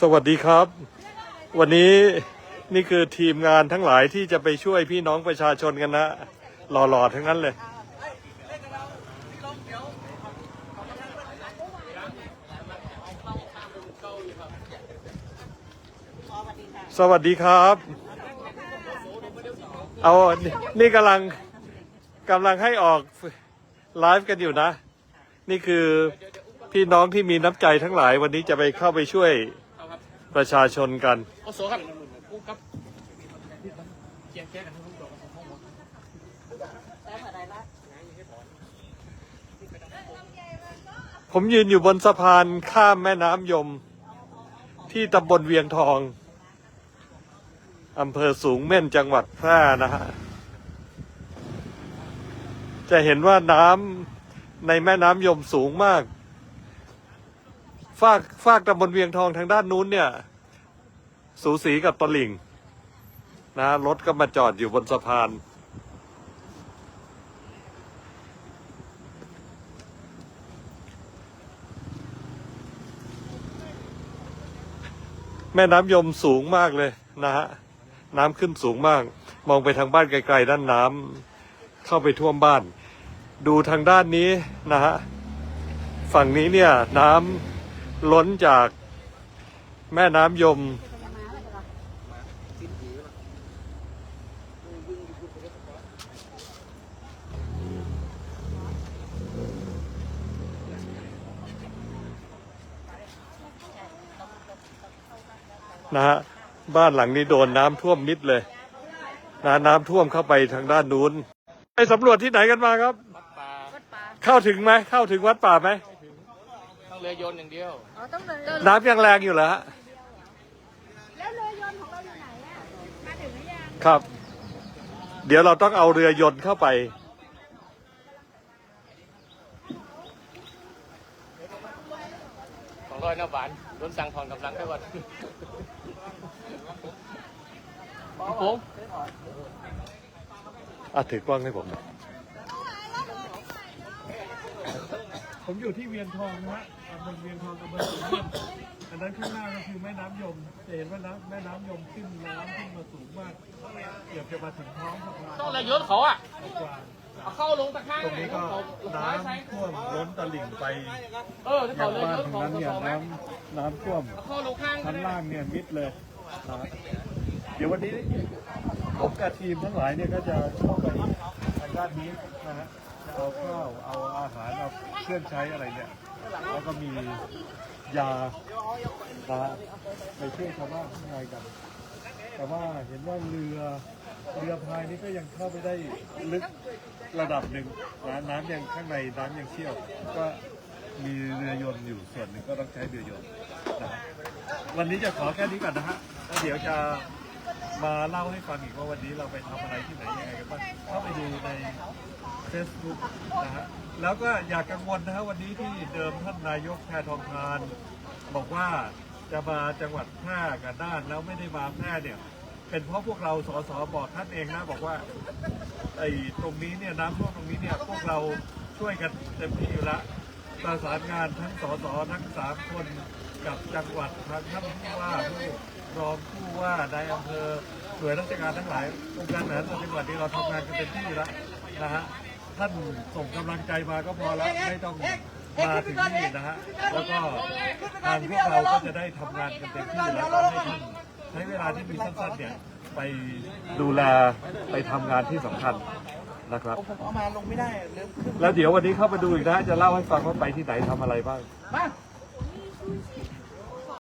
สวัสดีครับ วันนี้นี่คือทีมงานทั้งหลายที่จะไปช่วยพี่น้องประชาชนกันนะหล่อๆทั้งนั้นเลย สวัสดีครับ เอานนี่กำลังกำลังให้ออกไลฟ์กันอยู่นะ นี่คือพี่น้องที่มีน้ำใจทั้งหลายวันนี้จะไปเข้าไปช่วย ประชาชนกันโอ้โสครับกูครับเกียงแก้กันทั้งตัวกับห้องหมดผมยืนอยู่บนสะพานข้ามแม่น้ำยม ที่ตำบลเวียงทองอำเภอสูงเม่นจังหวัดแพร่นะฮะ จะเห็นว่าน้ำในแม่น้ำยมสูงมากฟากฟากตำบลเวียงทองทางด้านนู้นเนี่ย สูสีกับตลิ่ง นะรถก็มาจอดอยู่บนสะพาน แม่น้ำยมสูงมากเลยนะฮะ น้ำขึ้นสูงมาก มองไปทางบ้านไกลๆด้านน้ำเข้าไปท่วมบ้าน ดูทางด้านนี้นะฮะ ฝั่งนี้เนี่ยน้ำล้นจากแม่น้ำยม นะฮะบ้านหลังนี้โดนน้ำท่วมมิดเลยนะน้ำท่วมเข้าไปทางด้านนู้นไปสำรวจที่ไหนกันมาครับวัดป่าเข้าถึงไหมเข้าถึงวัดป่าไหมต้องเรือยนต์อย่างเดียวอ๋อต้องเลยน้ำยังแรงอยู่เหรอฮะแล้วเรือยนต์ของเราอยู่ไหนอะมาถึงหรือยังครับ เดี๋ยวเราต้องเอาเรือยนต์เข้าไป องร้อยน้ำหวานโดนสั่งถอนกำลังไปวัดผมอะถือกล้องให้ผมหน่อยผมอยู่ที่เวียงทองนะฮะตำบลเวียงทองตำบลสูงเม่นอันนั้นข้างหน้าก็คือแม่น้ำยมจะเห็นว่าน้ำแม่น้ำยมขึ้นน้ำขึ้นมาสูงมากเกือบจะมาถึงท้องสะพานต้องรือยนต์เขาอะ เอาเข้าลงตะข้างตรงนี้ก็เขาน้ำใช้น้ำท่วมล้นตลิ่งไปเออถ้าเขาเรือยนต์ของนั้นเนี่ยเขาไหมน้ำน้ำท่วมเอาเข้าลงข้างชั้นล่างเนี่ยมิดเลยนะเดี๋ยววันนี้ผมกับทีมทั้งหลายเนี่ยก็จะเข้าไปทางด้านนี้นะฮะเอาข้าวเอาอาหารเอาเครื่องใช้อะไรเนี่ยแล้วก็มียานะฮะไปช่วยชาวบ้านข้างในกัน แต่ว่าเห็นว่าเรือ เรือพายนี่ก็ยังเข้าไปได้ลึกระดับหนึ่งนะน้ำยังข้างในน้ำยังเชี่ยว ก็มีเรือยนต์อยู่ส่วนหนึ่งก็ต้องใช้เรือยนต์นะวันนี้จะขอแค่นี้ก่อนนะฮะแล้วเดี๋ยวจะมาเล่าให้ฟังอีกว่าวันนี้เราไปทำอะไรที่ไหนยังไงกันบ้างเข้าไปดูใน Facebook นะฮะแล้วก็อย่ากังวลนะฮะวันนี้ที่เดิมท่านนายกแพทองทาน บอกว่าจะมาจังหวัดแพร่กับน่านแล้วไม่ได้มาแพร่เนี่ย เป็นเพราะพวกเราสสบอกท่านเองนะบอกว่าไอ้ตรงนี้เนี่ยน้ำท่วมตรงนี้เนี่ยพวกเราช่วยกันเต็มที่อยู่แล้วประสานงานทั้งสสทั้งสามคนกับจังหวัดทางท่านผู้ว่าผู้รองผู้ว่านายอำเภอหน่วยราชการทั้งหลายองค์การบริหนจังหวัดนี้เราทำงานกันเต็มที่อยู่แล้วนะฮะท่านส่งกำลังใจมาก็พอแล้วไม่ต้องมาถึงนี่นะฮะแล้วก็ทางพวกเราก็จะได้ทำงานกันเต็มที่แล้วก็ให้ท่าน ช้เวลาที่มีสั้นๆเนี่ยไปดูแลไปทำงานที่สำคัญนะครับ ผมเอามาลงไม่ได้เริ่มขึ้นแล้วเดี๋ยววันนี้เข้ามาดูอีกนะจะเล่าให้ฟังว่าไปที่ไหนทำอะไรบ้าง มา